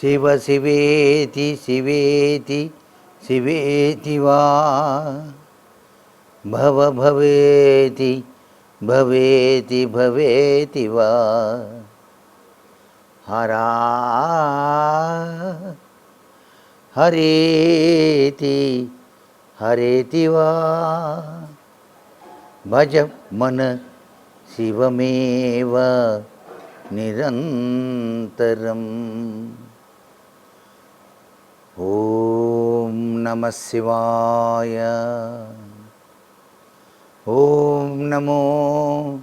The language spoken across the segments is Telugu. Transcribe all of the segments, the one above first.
शिव शिवेति शिवेति शिवेति वा। भव भवेति भवेति भवेति वा। हरा हरेति हरेति वा। भज मन शिवमेव निरन्तरम्। ఓం నమ శివాయ. ఓం నమో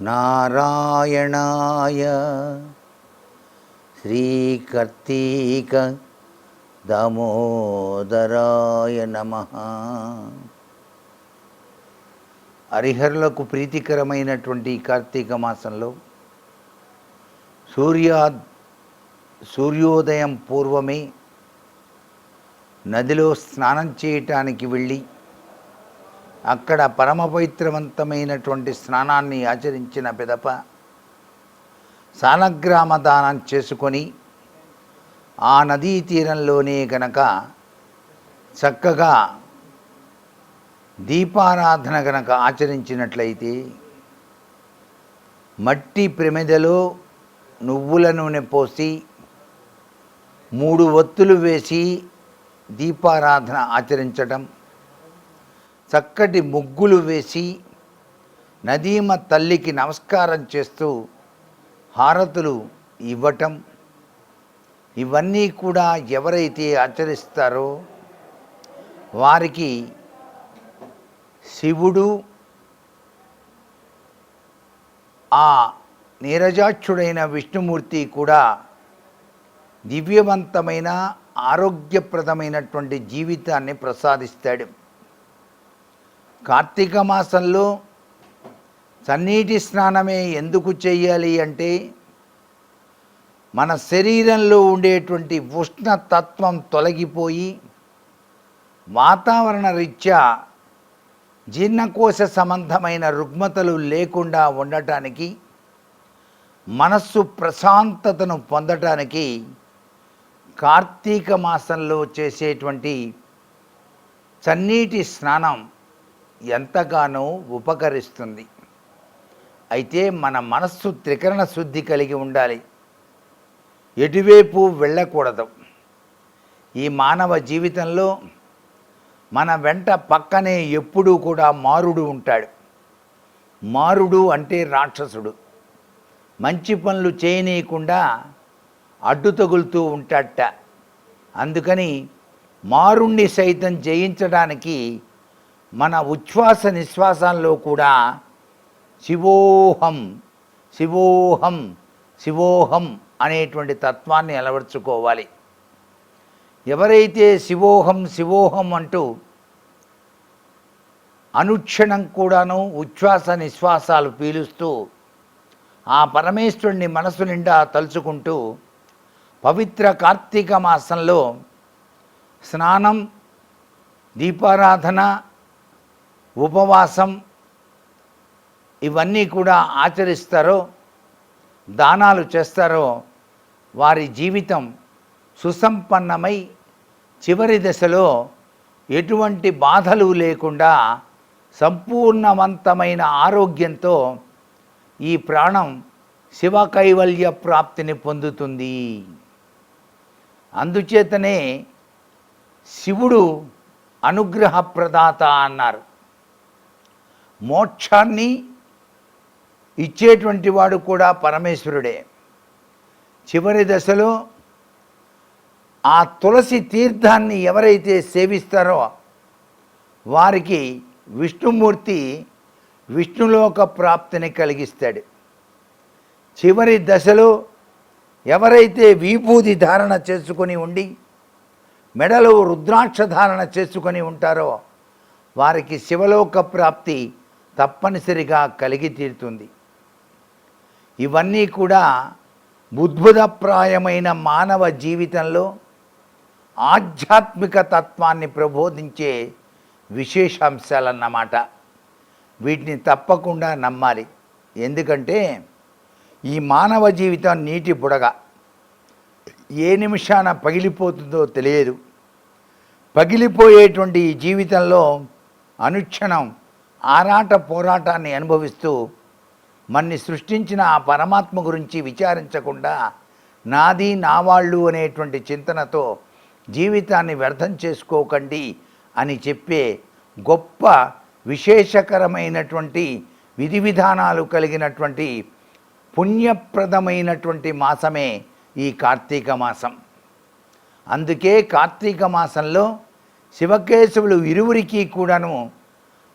నారాయణాయ. శ్రీకర్తీక దామోదరాయ నమ. హరిహరులకు ప్రీతికరమైనటువంటి కార్తీక మాసంలో సూర్య సూర్యోదయం పూర్వమే నదిలో స్నానం చేయటానికి వెళ్ళి అక్కడ పరమ పవిత్రవంతమైనటువంటి స్నానాన్ని ఆచరించిన పిదప సాలగ్రామ దానం చేసుకొని ఆ నదీ తీరంలోనే గనక చక్కగా దీపారాధన గనక ఆచరించినట్లయితే మట్టి ప్రమిదలో నువ్వుల నూనె పోసి మూడు ఒత్తులు వేసి దీపారాధన ఆచరించటం చక్కటి ముగ్గులు వేసి నదీమ తల్లికి నమస్కారం చేస్తూ హారతులు ఇవ్వటం ఇవన్నీ కూడా ఎవరైతే ఆచరిస్తారో వారికి శివుడు ఆ నీరజాక్షుడైన విష్ణుమూర్తి కూడా దివ్యవంతమైన ఆరోగ్యప్రదమైనటువంటి జీవితాన్ని ప్రసాదిస్తాడు. కార్తీక మాసంలో సన్నీటి స్నానమే ఎందుకు చేయాలి అంటే మన శరీరంలో ఉండేటువంటి ఉష్ణతత్వం తొలగిపోయి వాతావరణ రీత్యా జీర్ణకోశ సంబంధమైన రుగ్మతలు లేకుండా ఉండటానికి మనస్సు ప్రశాంతతను పొందటానికి కార్తీక మాసంలో చేసేటువంటి చన్నీటి స్నానం ఎంతగానో ఉపకరిస్తుంది. అయితే మన మనస్సు త్రికరణ శుద్ధి కలిగి ఉండాలి. ఎటువైపు వెళ్ళకూడదు. ఈ మానవ జీవితంలో మన వెంట పక్కనే ఎప్పుడూ కూడా మారుడు ఉంటాడు. మారుడు అంటే రాక్షసుడు. మంచి పనులు చేయనీయకుండా అడ్డు తగులుతూ ఉంటాట అందుకని మారుణ్ణి సైతం జయించడానికి మన ఉచ్ఛ్వాస నిశ్వాసాల్లో కూడా శివోహం శివోహం శివోహం అనేటువంటి తత్వాన్ని అలవర్చుకోవాలి. ఎవరైతే శివోహం శివోహం అంటూ అనుక్షణం కూడాను ఉచ్ఛ్వాస నిశ్వాసాలు పీలుస్తూ ఆ పరమేశ్వరుణ్ణి మనసు నిండా తలుచుకుంటూ పవిత్ర కార్తీక మాసంలో స్నానం దీపారాధన ఉపవాసం ఇవన్నీ కూడా ఆచరిస్తారో దానాలు చేస్తారో వారి జీవితం సుసంపన్నమై చివరి దశలో ఎటువంటి బాధలు లేకుండా సంపూర్ణవంతమైన ఆరోగ్యంతో ఈ ప్రాణం శివ కైవల్య ప్రాప్తిని పొందుతుంది. అందుచేతనే శివుడు అనుగ్రహ ప్రదాత అన్నారు. మోక్షాన్ని ఇచ్చేటువంటి వాడు కూడా పరమేశ్వరుడే. చివరి దశలో ఆ తులసి తీర్థాన్ని ఎవరైతే సేవిస్తారో వారికి విష్ణుమూర్తి విష్ణులోక ప్రాప్తిని కలిగిస్తాడు. చివరి దశలో ఎవరైతే వీపూది ధారణ చేసుకొని ఉండి మెడలో రుద్రాక్ష ధారణ చేసుకొని ఉంటారో వారికి శివలోక ప్రాప్తి తప్పనిసరిగా కలిగి తీరుతుంది. ఇవన్నీ కూడా బుద్భుతప్రాయమైన మానవ జీవితంలో ఆధ్యాత్మిక తత్వాన్ని ప్రబోధించే విశేషాంశాలన్నమాట వీటిని తప్పకుండా నమ్మాలి. ఎందుకంటే ఈ మానవ జీవితం నీటి బుడగ. ఏ నిమిషాన పగిలిపోతుందో తెలియదు. పగిలిపోయేటువంటి ఈ జీవితంలో అనుక్షణం ఆరాట పోరాటాన్ని అనుభవిస్తూ మన్ని సృష్టించిన ఆ పరమాత్మ గురించి విచారించకుండా నాది నా వాళ్ళు అనేటువంటి చింతనతో జీవితాన్ని వ్యర్థం చేసుకోకండి అని చెప్పే గొప్ప విశేషకరమైనటువంటి విధి విధానాలు కలిగినటువంటి పుణ్యప్రదమైనటువంటి మాసమే ఈ కార్తీక మాసం. అందుకే కార్తీక మాసంలో శివకేశవులు ఇరువురికి కూడాను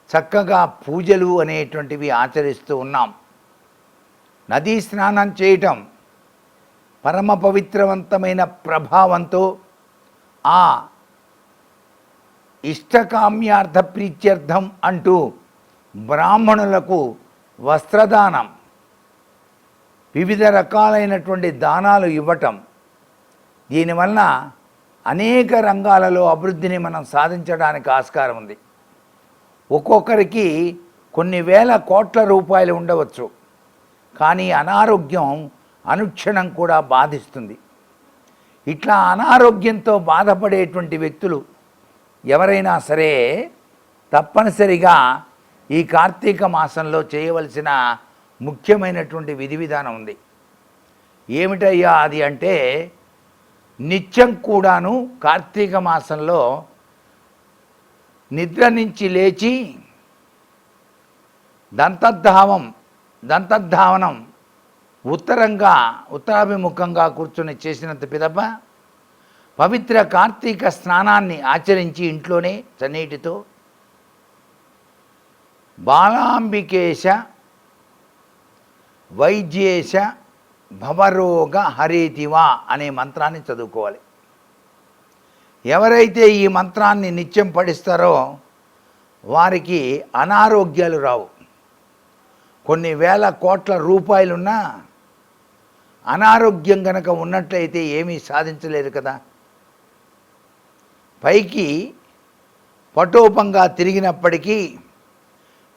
చక్కగా పూజలు అనేటువంటివి ఆచరిస్తూ ఉన్నాం. నదీ స్నానం చేయటం పరమ పవిత్రవంతమైన ప్రభావంతో ఆ ఇష్టకామ్యార్థ ప్రీత్యర్థం అంటూ బ్రాహ్మణులకు వస్త్రదానం. వివిధ రకాలైనటువంటి దానాలు ఇవ్వటం. దీనివలన అనేక రంగాలలో అభివృద్ధిని మనం సాధించడానికి ఆస్కారం ఉంది. ఒక్కొక్కరికి కొన్ని వేల కోట్ల రూపాయలు ఉండవచ్చు. కానీ అనారోగ్యం అనుక్షణం కూడా బాధిస్తుంది. ఇట్లా అనారోగ్యంతో బాధపడేటువంటి వ్యక్తులు ఎవరైనా సరే తప్పనిసరిగా ఈ కార్తీక మాసంలో చేయవలసిన ముఖ్యమైనటువంటి విధి విధానం ఉంది. ఏమిటయ్యా అది అంటే నిత్యం కూడాను కార్తీక మాసంలో నిద్ర నుంచి లేచి దంతద్ధావం దంతధావనం ఉత్తరంగా ఉత్తరాభిముఖంగా కూర్చొని చేసినంత పిదప పవిత్ర కార్తీక స్నానాన్ని ఆచరించి ఇంట్లోనే చన్నీటితో బాలాంబికేశ వైద్యేశ భవరోగ హరేతివా అనే మంత్రాన్ని చదువుకోవాలి. ఎవరైతే ఈ మంత్రాన్ని నిత్యం పఠిస్తారో వారికి అనారోగ్యాలు రావు. కొన్ని వేల కోట్ల రూపాయలున్నా అనారోగ్యం గనక ఉన్నట్లయితే ఏమీ సాధించలేరు కదా. పైకి పటోపంగా తిరిగినప్పటికీ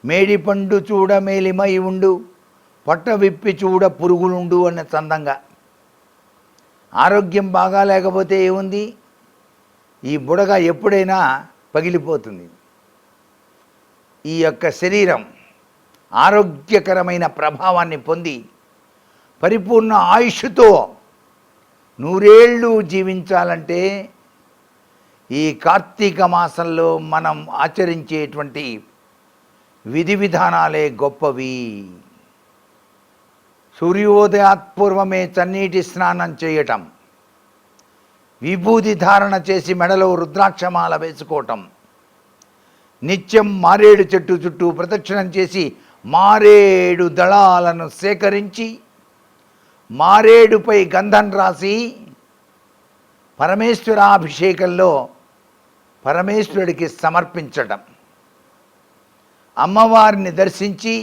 మేడిపండు చూడమేలిమై ఉండు. పొట్ట విప్పి చూడ పురుగులుండు అన్న చందంగా. ఆరోగ్యం బాగా లేకపోతే ఏముంది? ఈ బుడగ ఎప్పుడైనా పగిలిపోతుంది. ఈ యొక్క శరీరం ఆరోగ్యకరమైన ప్రభావాన్ని పొంది పరిపూర్ణ ఆయుష్తో నూరేళ్ళు జీవించాలంటే ఈ కార్తీక మాసంలో మనం ఆచరించేటువంటి విధి విధానాలే గొప్పవి. సూర్యోదయాత్పూర్వమే చన్నీటి స్నానం చేయటం విభూతి ధారణ చేసి మెడలో రుద్రాక్షమాల వేసుకోవటం నిత్యం మారేడు చెట్టు చుట్టూ ప్రదక్షిణం చేసి మారేడు దళాలను సేకరించి మారేడుపై గంధం రాసి పరమేశ్వరాభిషేకంలో పరమేశ్వరుడికి సమర్పించటం. అమ్మవారిని దర్శించి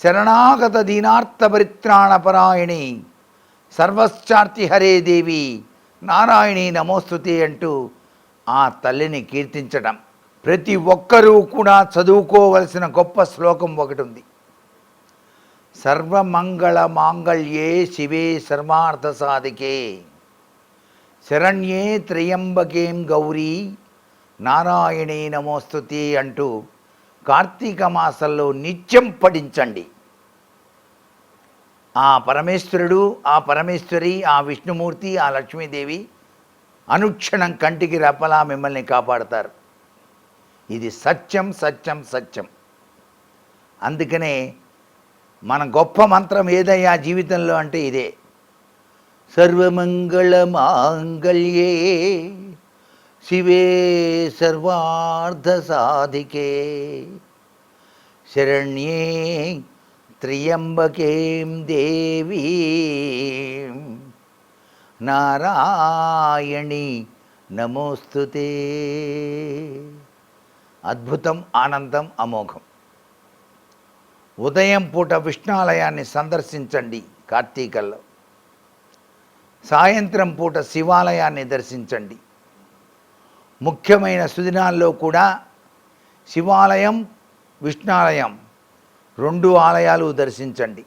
శరణాగత దీనార్థ పరిత్రాణపరాయణి సర్వశ్చార్తి హరే దేవి నారాయణి నమోస్తుతి అంటూ ఆ తల్లిని కీర్తించడం ప్రతి ఒక్కరూ కూడా చదువుకోవలసిన గొప్ప శ్లోకం ఒకటి ఉంది సర్వమంగళ మాంగళ్యే శివే సర్వార్థ సాధికే. శరణ్యే త్రయంబకేం గౌరీ నారాయణే నమోస్తుతి అంటూ కార్తీక మాసంలో నిత్యం పఠించండి. ఆ పరమేశ్వరుడు ఆ పరమేశ్వరి ఆ విష్ణుమూర్తి ఆ లక్ష్మీదేవి అనుక్షణం కంటికి రెప్పలా మిమ్మల్ని కాపాడతారు. ఇది సత్యం సత్యం సత్యం. అందుకనే మన గొప్ప మంత్రం ఏదయ్యా జీవితంలో అంటే ఇదే. సర్వమంగళ మాంగళ్యే శివే సర్వార్థ సాధికే శరణ్యే త్రియంబకేం దేవీ? నారాయణి నమోస్తుతే అద్భుతం ఆనందం అమోఘం. ఉదయం పూట విష్ణాలయాన్ని సందర్శించండి కార్తీకల్లో. సాయంత్రం పూట శివాలయాన్ని దర్శించండి. ముఖ్యమైన సుదినాల్లో కూడా శివాలయం విష్ణాలయం రెండు ఆలయాలు దర్శించండి.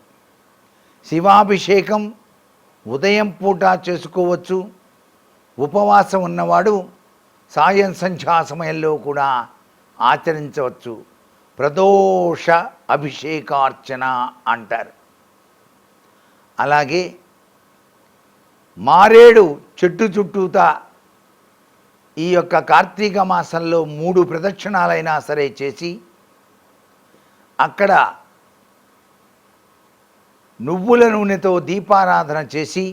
శివాభిషేకం ఉదయం పూట చేసుకోవచ్చు. ఉపవాసం ఉన్నవాడు సాయం సంధ్యా సమయంలో కూడా ఆచరించవచ్చు. ప్రదోష అభిషేకార్చన అంటారు. అలాగే మారేడు చెట్టు చుట్టూతా ఈ యొక్క కార్తీక మాసంలో మూడు ప్రదక్షిణాలైనా సరే చేసి అక్కడ నువ్వుల నూనెతో దీపారాధన చేసి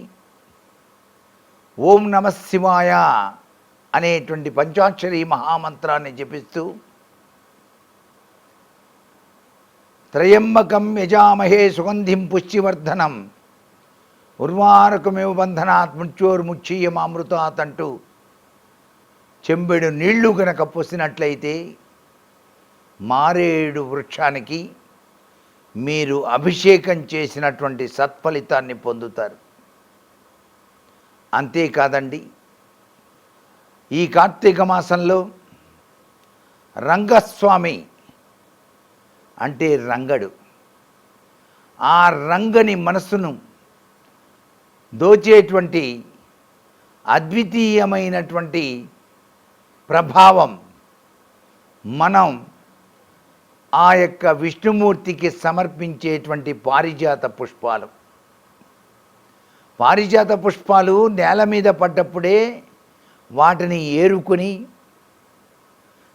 ఓం నమ శివాయ అనేటువంటి పంచాక్షరి మహామంత్రాన్ని జపిస్తూ త్రయంబకం యజామహే సుగంధిం పుష్టివర్ధనం. ఉర్వారకమేవ బంధనాత్ మృత్యోర్ముచ్చీయమామృతాత్ అంటూ చెంబెడు నీళ్ళు గనక పోసినట్లయితే మారేడు వృక్షానికి మీరు అభిషేకం చేసినటువంటి సత్ఫలితాన్ని పొందుతారు. అంతేకాదండి ఈ కార్తీక మాసంలో రంగస్వామి అంటే రంగడు. ఆ రంగని మనస్సును దోచేటువంటి అద్వితీయమైనటువంటి ప్రభావం మనం ఆ యొక్క విష్ణుమూర్తికి సమర్పించేటువంటి పారిజాత పుష్పాలు. పారిజాత పుష్పాలు నేల మీద పడ్డప్పుడే వాటిని ఏరుకొని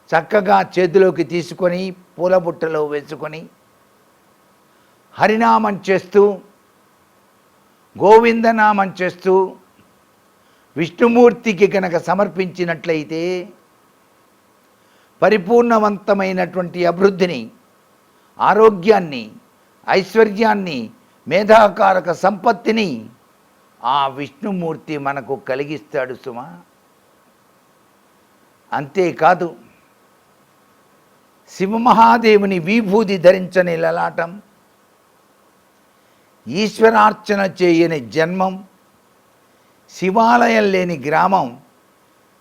చక్కగా చేతిలోకి తీసుకొని పూల బుట్టలో వేసుకొని హరినామం చేస్తూ గోవిందనామం చేస్తూ విష్ణుమూర్తికి కనుక సమర్పించినట్లయితే పరిపూర్ణవంతమైనటువంటి అభివృద్ధిని ఆరోగ్యాన్ని ఐశ్వర్యాన్ని మేధాకారక సంపత్తిని ఆ విష్ణుమూర్తి మనకు కలిగిస్తాడు సుమా. అంతేకాదు శివమహాదేవుని విభూది ధరించని లలాటం ఈశ్వరార్చన చేయని జన్మం శివాలయం లేని గ్రామం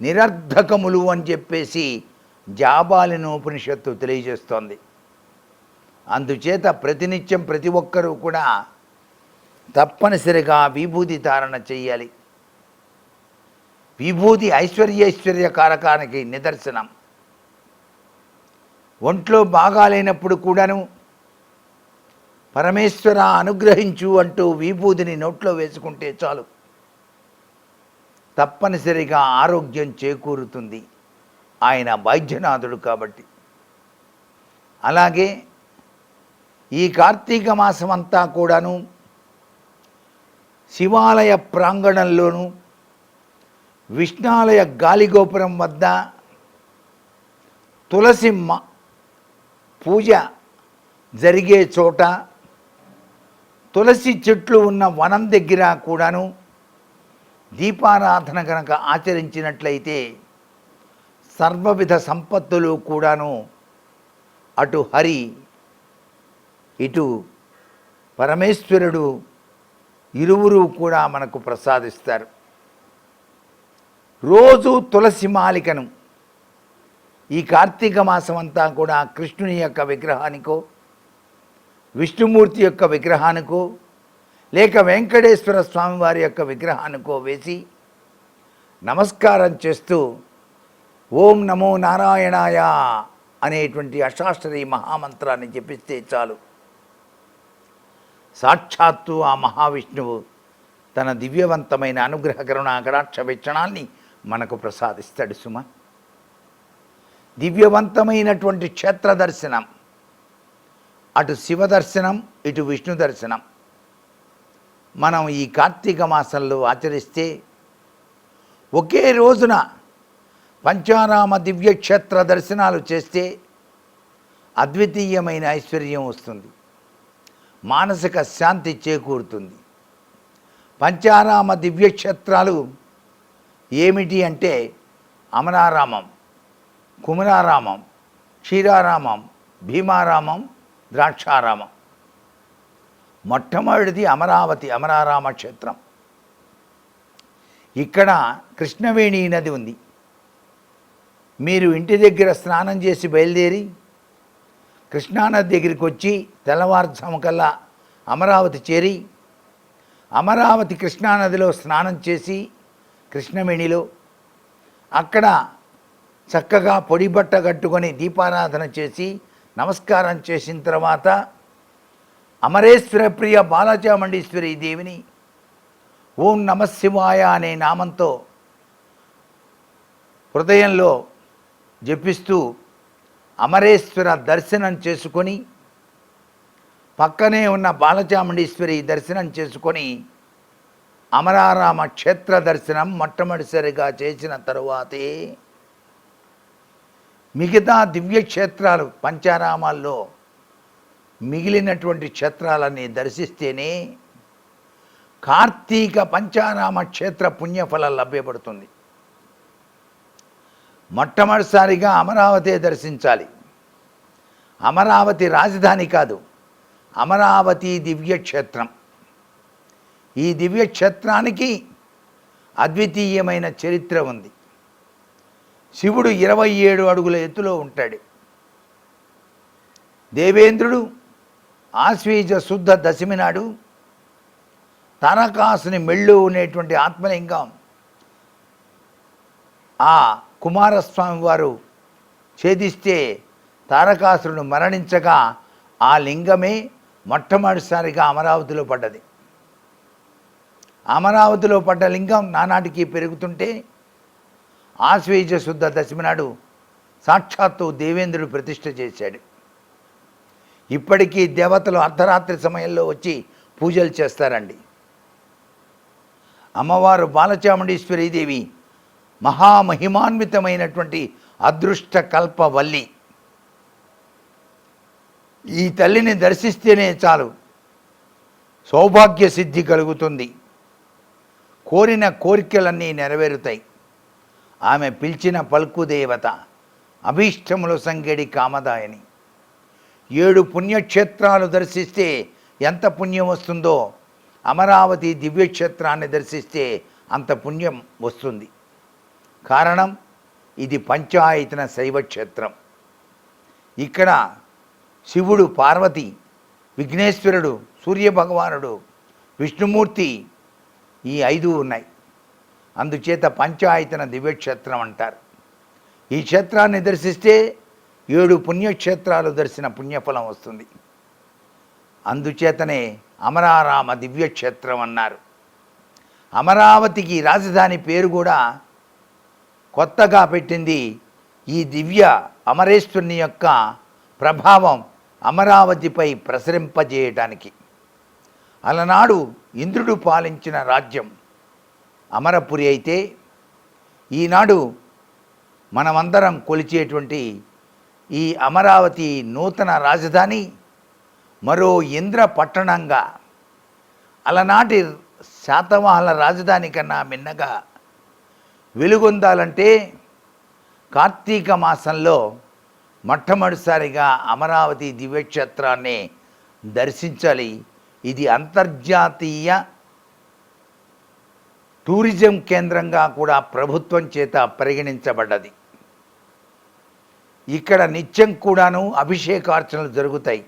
నిరర్ధకములు అని చెప్పేసి జాబాలిన ఉపనిషత్తు తెలియజేస్తోంది. అందుచేత ప్రతినిత్యం ప్రతి ఒక్కరూ కూడా తప్పనిసరిగా విభూతి ధారణ చేయాలి. విభూతి ఐశ్వర్యైశ్వర్య కారకానికి నిదర్శనం. ఒంట్లో బాగాలేనప్పుడు కూడాను పరమేశ్వర అనుగ్రహించు అంటూ విభూతిని నోట్లో వేసుకుంటే చాలు. తప్పనిసరిగా ఆరోగ్యం చేకూరుతుంది. ఆయన వైద్యనాథుడు కాబట్టి. అలాగే ఈ కార్తీక మాసం అంతా కూడాను శివాలయ ప్రాంగణంలోనూ విష్ణాలయ గాలిగోపురం వద్ద తులసి మ- పూజ జరిగే చోట తులసి చెట్లు ఉన్న వనం దగ్గర కూడాను దీపారాధన కనుక ఆచరించినట్లయితే సర్వవిధ సంపత్తులు కూడాను అటు హరి ఇటు పరమేశ్వరుడు ఇరువురు కూడా మనకు ప్రసాదిస్తారు. రోజు తులసి మాలికను ఈ కార్తీక మాసం అంతా కూడా కృష్ణుని యొక్క విగ్రహానికో విష్ణుమూర్తి యొక్క విగ్రహానికో లేక వెంకటేశ్వర స్వామి వారి యొక్క విగ్రహానికో వేసి నమస్కారం చేస్తూ ఓం నమో నారాయణాయ అనేటువంటి అష్టాక్షరి మహామంత్రాన్ని జపిస్తే చాలు. సాక్షాత్తు ఆ మహావిష్ణువు తన దివ్యవంతమైన అనుగ్రహ కరుణాకరాక్ష వీక్షణాన్ని మనకు ప్రసాదిస్తాడు సుమ. దివ్యవంతమైనటువంటి క్షేత్ర దర్శనం అటు శివ దర్శనం ఇటు విష్ణు దర్శనం. మనం ఈ కార్తీక మాసంలో ఆచరిస్తే ఒకే రోజున పంచారామ దివ్యక్షేత్ర దర్శనాలు చేస్తే అద్వితీయమైన ఐశ్వర్యం వస్తుంది. మానసిక శాంతి చేకూరుతుంది. పంచారామ దివ్యక్షేత్రాలు ఏమిటి అంటే అమరారామం కుమరారామం క్షీరారామం భీమారామం ద్రాక్షారామం. మొట్టమొదటిది అమరావతి అమరారామ క్షేత్రం. ఇక్కడ కృష్ణవేణి నది ఉంది. మీరు ఇంటి దగ్గర స్నానం చేసి బయలుదేరి కృష్ణానది దగ్గరికి వచ్చి తెల్లవారుజాముకల్లా అమరావతి చేరి అమరావతి కృష్ణానదిలో స్నానం చేసి కృష్ణవేణిలో అక్కడ చక్కగా పొడి బట్ట కట్టుకొని దీపారాధన చేసి నమస్కారం చేసిన తర్వాత అమరేశ్వర ప్రియ బాలచామండీశ్వరి దేవిని ఓం నమశివాయ అనే నామంతో హృదయంలో జపిస్తూ అమరేశ్వర దర్శనం చేసుకొని పక్కనే ఉన్న బాలచాముండేశ్వరి దర్శనం చేసుకొని అమరారామ క్షేత్ర దర్శనం మొట్టమొదటిసారిగా చేసిన తరువాతే మిగతా దివ్యక్షేత్రాలు పంచారామాల్లో మిగిలినటువంటి క్షేత్రాలన్నీ దర్శిస్తేనే కార్తీక పంచారామ క్షేత్ర పుణ్యఫలం లభ్యపడుతుంది. మొట్టమొదటిసారిగా అమరావతి దర్శించాలి. అమరావతి రాజధాని కాదు అమరావతి దివ్యక్షేత్రం. ఈ దివ్యక్షేత్రానికి అద్వితీయమైన చరిత్ర ఉంది. శివుడు ఇరవై ఏడు అడుగుల ఎత్తులో ఉంటాడు. దేవేంద్రుడు ఆశ్వీజ శుద్ధ దశమి నాడు తనకాసుని మెళ్ళు అనేటువంటి ఆత్మలింగం ఆ కుమారస్వామి వారు ఛేదిస్తే తారకాసురుడు మరణించగా ఆ లింగమే మొట్టమొదటిసారిగా అమరావతిలో పడ్డది. అమరావతిలో పడ్డ లింగం నానాటికి పెరుగుతుంటే ఆశ్వేజ శుద్ధ దశమి నాడు సాక్షాత్తు దేవేంద్రుడు ప్రతిష్ఠ చేశాడు. ఇప్పటికీ దేవతలు అర్ధరాత్రి సమయంలో వచ్చి పూజలు చేస్తారండి. అమ్మవారు బాలచాముండేశ్వరీదేవి మహామహిమాన్వితమైనటువంటి అదృష్ట కల్పవల్లి ఈ తల్లిని దర్శిస్తేనే చాలు. సౌభాగ్య సిద్ధి కలుగుతుంది. కోరిన కోరికలన్నీ నెరవేరుతాయి. ఆమె పిలిచిన పలుకుదేవత అభీష్టములు సంగడి కామదాయని. ఏడు పుణ్యక్షేత్రాలు దర్శిస్తే ఎంత పుణ్యం వస్తుందో అమరావతి దివ్యక్షేత్రాన్ని దర్శిస్తే అంత పుణ్యం వస్తుంది. కారణం ఇది పంచాయతన శైవక్షేత్రం. ఇక్కడ శివుడు పార్వతి విఘ్నేశ్వరుడు సూర్యభగవానుడు విష్ణుమూర్తి ఈ ఐదు ఉన్నాయి. అందుచేత పంచాయతన దివ్యక్షేత్రం అంటారు. ఈ క్షేత్రాన్ని దర్శిస్తే ఏడు పుణ్యక్షేత్రాలు దర్శన పుణ్యఫలం వస్తుంది. అందుచేతనే అమరారామ దివ్యక్షేత్రం అన్నారు. అమరావతికి రాజధాని పేరు కూడా కొత్తగా పెట్టింది ఈ దివ్య అమరేశ్వరుని యొక్క ప్రభావం అమరావతిపై ప్రసరింపజేయటానికి. అలనాడు ఇంద్రుడు పాలించిన రాజ్యం అమరపురి అయితే ఈనాడు మనమందరం కొలిచేటువంటి ఈ అమరావతి నూతన రాజధాని మరో ఇంద్ర పట్టణంగా. అలనాటి శాతవాహన రాజధాని కన్నా మిన్నగా వెలుగొందాలంటే కార్తీక మాసంలో మొట్టమొదటిసారిగా అమరావతి దివ్యక్షేత్రాన్ని దర్శించాలి. ఇది అంతర్జాతీయ టూరిజం కేంద్రంగా కూడా ప్రభుత్వం చేత పరిగణించబడ్డది. ఇక్కడ నిత్యం కూడాను అభిషేకార్చనలు జరుగుతాయి.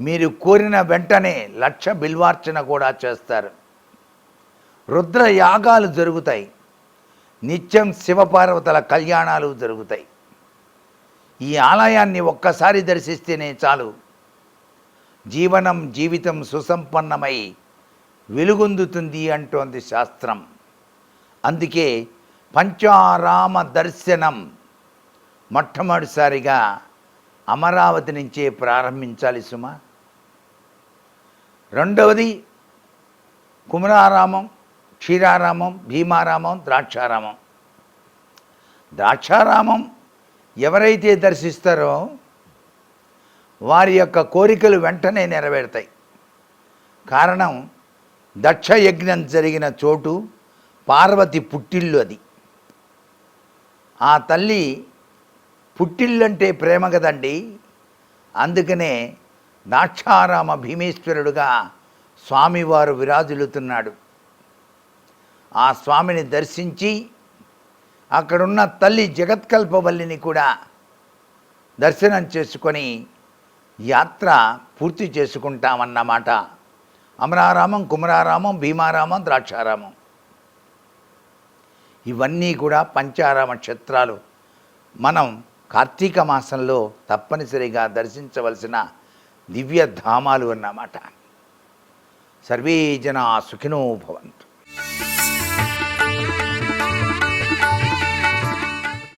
మీరు కోరిన వెంటనే లక్ష బిల్వార్చన కూడా చేస్తారు. రుద్ర యాగాలు జరుగుతాయి. నిత్యం శివపార్వతుల కళ్యాణాలు జరుగుతాయి. ఈ ఆలయాన్ని ఒక్కసారి దర్శిస్తేనే చాలు. జీవనం జీవితం సుసంపన్నమై వెలుగొందుతుంది అంటోంది శాస్త్రం. అందుకే పంచారామ దర్శనం మొట్టమొదటిసారిగా అమరావతి నుంచే ప్రారంభించాలి సుమ. రెండవది కుమరారామం క్షీరారామం భీమారామం ద్రాక్షారామం. ద్రాక్షారామం ఎవరైతే దర్శిస్తారో వారి యొక్క కోరికలు వెంటనే నెరవేరుతాయి. కారణం దక్షయజ్ఞం జరిగిన చోటు పార్వతి పుట్టిల్లు అది. ఆ తల్లి పుట్టిల్లంటే ప్రేమ కదండి. అందుకనే దాక్షారామ భీమేశ్వరుడుగా స్వామివారు విరాజులుతున్నాడు ఆ స్వామిని దర్శించి అక్కడున్న తల్లి జగత్కల్పవల్లిని కూడా దర్శనం చేసుకొని యాత్ర పూర్తి చేసుకుంటామన్నమాట. అమరారామం కుమరారామం భీమారామం ద్రాక్షారామం. ఇవన్నీ కూడా పంచారామ క్షేత్రాలు. మనం కార్తీక మాసంలో తప్పనిసరిగా దర్శించవలసిన దివ్యధామాలు అన్నమాట. సర్వే జనా సుఖినో భవంతు.